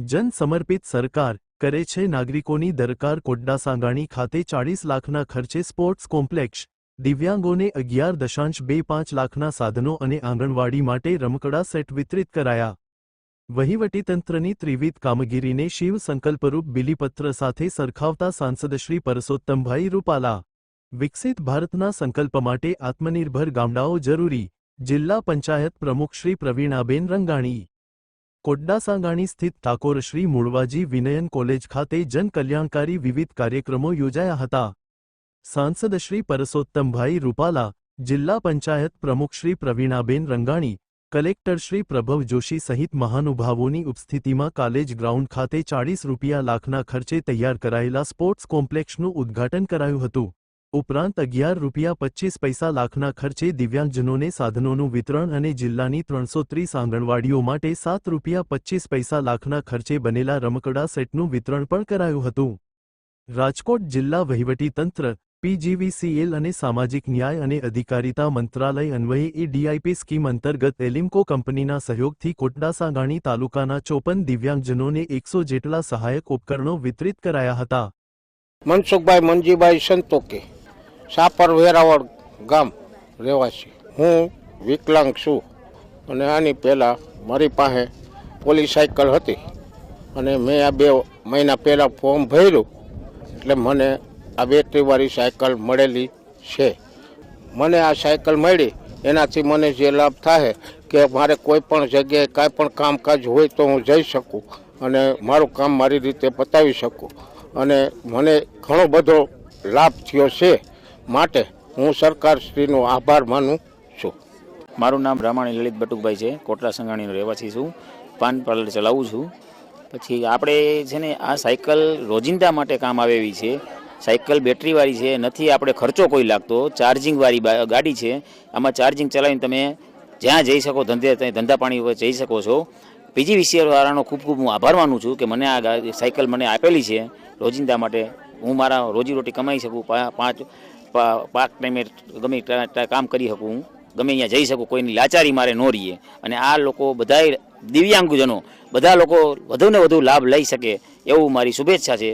જન સમર્પિત સરકાર કરે છે નાગરિકોની દરકાર કોડડા સાંગાણી ખાતે ચાળીસ લાખના ખર્ચે સ્પોર્ટ્સ કોમ્પ્લેક્ષ દિવ્યાંગોને અગિયાર દશાંશ બે પાંચ લાખના સાધનો અને આંગણવાડી માટે રમકડા સેટ વિતરિત કરાયા. વહીવટીતંત્રની ત્રિવિધ કામગીરીને શિવ સંકલ્પરૂપ બિલીપત્ર સાથે સરખાવતા સાંસદશ્રી પરસોત્તમભાઈ રૂપાલા. વિકસિત ભારતના સંકલ્પ માટે આત્મનિર્ભર ગામડાઓ જરૂરી. જિલ્લા પંચાયત પ્રમુખ શ્રી પ્રવીણાબેન રંગાણી. કોડ્ડાસાંગાણી સ્થિત ઠાકોર શ્રી મૂળવાજી વિનયન કોલેજ ખાતે જનકલ્યાણકારી વિવિધ કાર્યક્રમો યોજાયા હતા. સાંસદ શ્રી પરસોત્તમભાઈ રૂપાલા, જિલ્લા પંચાયત પ્રમુખ શ્રી પ્રવીણાબેન રંગાણી, કલેક્ટર શ્રી પ્રભવ જોશી સહિત મહાનુભાવોની ઉપસ્થિતિમાં કાલેજ ગ્રાઉન્ડ ખાતે ચાળીસ રૂપિયા લાખના ખર્ચે તૈયાર કરાયેલા સ્પોર્ટ્સ કોમ્પ્લેક્ષનું ઉદ્ઘાટન કરાયું હતું. ઉપરાંત અગિયાર રૂપિયા પચ્ચીસ પૈસા લાખના ખર્ચે દિવ્યાંગજનોને સાધનોનું વિતરણ અને જિલ્લાની ત્રણસો ત્રીસ આંગણવાડીઓ માટે સાત રૂપિયા પચ્ચીસ પૈસા લાખના ખર્ચે બનેલા રમકડા સેટનું વિતરણ પણ કરાયું હતું. રાજકોટ જિલ્લા વહીવટીતંત્ર પીજીવીસીએલ અને સામાજિક ન્યાય અને અધિકારિતા મંત્રાલય અન્વયે એ ડીઆઈપી સ્કીમ અંતર્ગત એલિમ્કો કંપનીના સહયોગથી કોટડાસાંગાણી તાલુકાના ચોપન દિવ્યાંગજનોને એકસો જેટલા સહાયક ઉપકરણો વિતરિત કરાયા હતા. મનસુખભાઈ મનજીભાઈ સંતોકે. સાપર વેરાવળ ગામ રહેવાસી. હું વિકલાંગ છું અને આની પહેલાં મારી પાસે પોલીસ સાયકલ હતી અને મેં આ બે મહિના પહેલાં ફોર્મ ભર્યું એટલે મને આ બેટરીવાળી સાયકલ મળેલી છે. મને આ સાયકલ મળી, એનાથી મને જે લાભ થાય કે મારે કોઈ પણ જગ્યાએ કાંઈ પણ કામકાજ હોય તો હું જઈ શકું અને મારું કામ મારી રીતે પતાવી શકું. અને મને ઘણો બધો લાભ થયો છે. માટે હું સરકારશ્રીનો આભાર માનું છું. મારું નામ રામાણી લલિત બટુકભાઈ છે. કોટલા સંઘાણીનો રહેવાસી છું. પાન પાર્લર ચલાવું છું. પછી આપણે છે ને આ સાયકલ રોજિંદા માટે કામ આવે એવી છે. સાયકલ બેટરીવાળી છે. નથી આપણે ખર્ચો કોઈ લાગતો. ચાર્જિંગવાળી ગાડી છે. આમાં ચાર્જિંગ ચલાવીને તમે જ્યાં જઈ શકો, ધંધે ધંધા પાણી ઉપર જઈ શકો છો. પીજી વાળાનો ખૂબ ખૂબ હું આભાર માનું છું કે મને આ સાયકલ મને આપેલી છે રોજિંદા માટે. હું મારા રોજીરોટી કમાઈ શકું પાંચ પાક ટાઈમે ગમે કામ કરી શકું હું. ગમે અહીંયા જઈ શકું, કોઈની લાચારી મારે ન રહીએ. અને આ લોકો બધા દિવ્યાંગજનો, બધા લોકો વધુને વધુ લાભ લઈ શકે એવું મારી શુભેચ્છા છે.